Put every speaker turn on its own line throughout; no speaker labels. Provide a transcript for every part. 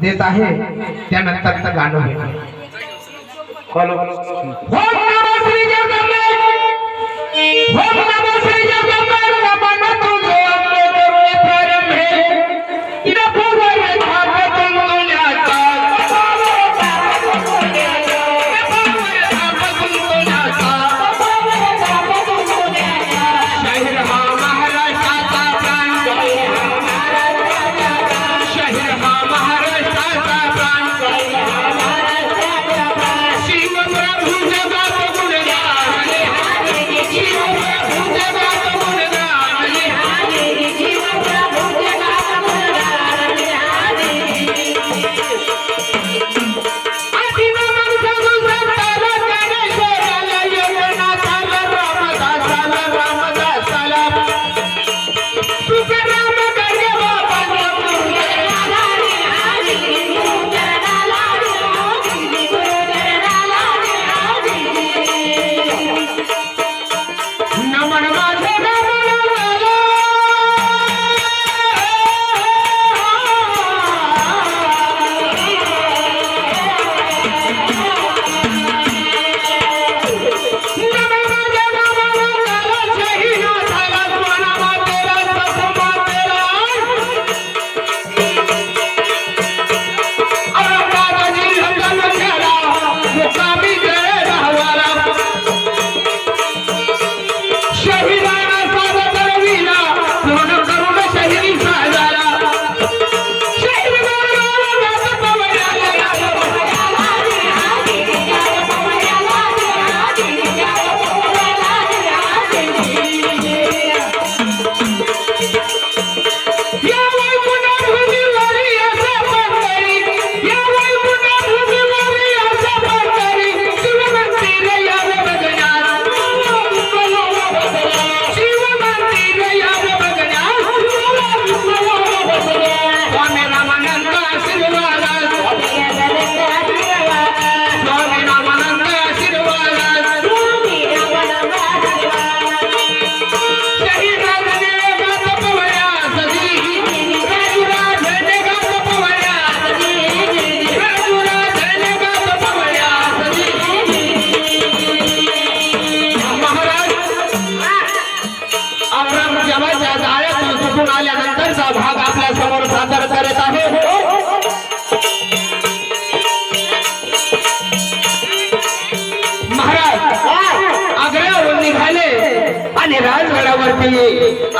देत आहे त्यानंतरचं गाणं होईल. हो,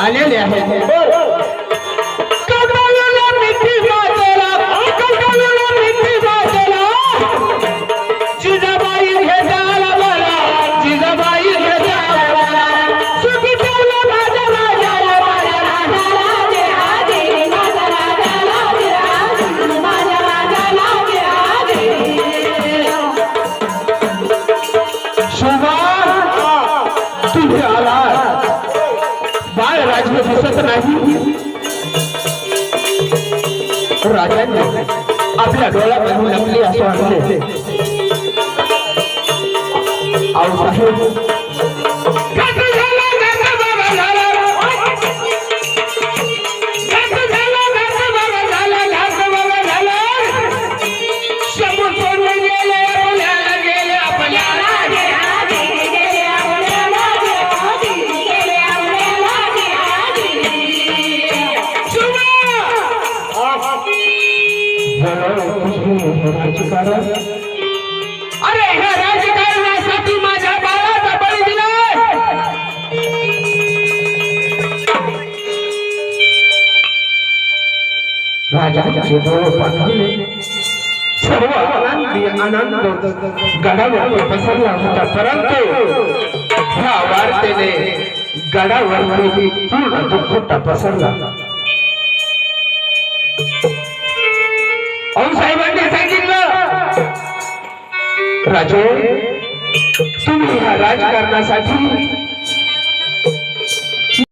आलेले आहेत. हो, हो. दिसत नाही. राजांनी आपल्या डोळ्यामध्ये बनवून लागली असं वाटले आऊ साहेब राजकारण अरे ह्या राजकारणासाठी माझ्या बाळाचा बळी दिलाय. राजाचे डोळे पाठवले सर्व आनंद गडावर पसरला होता. परंतु ह्या वार्तेने गडावर पूर्ण दुःख पसरला. औसाहेब राजे तुम्ही राजकारणासाठी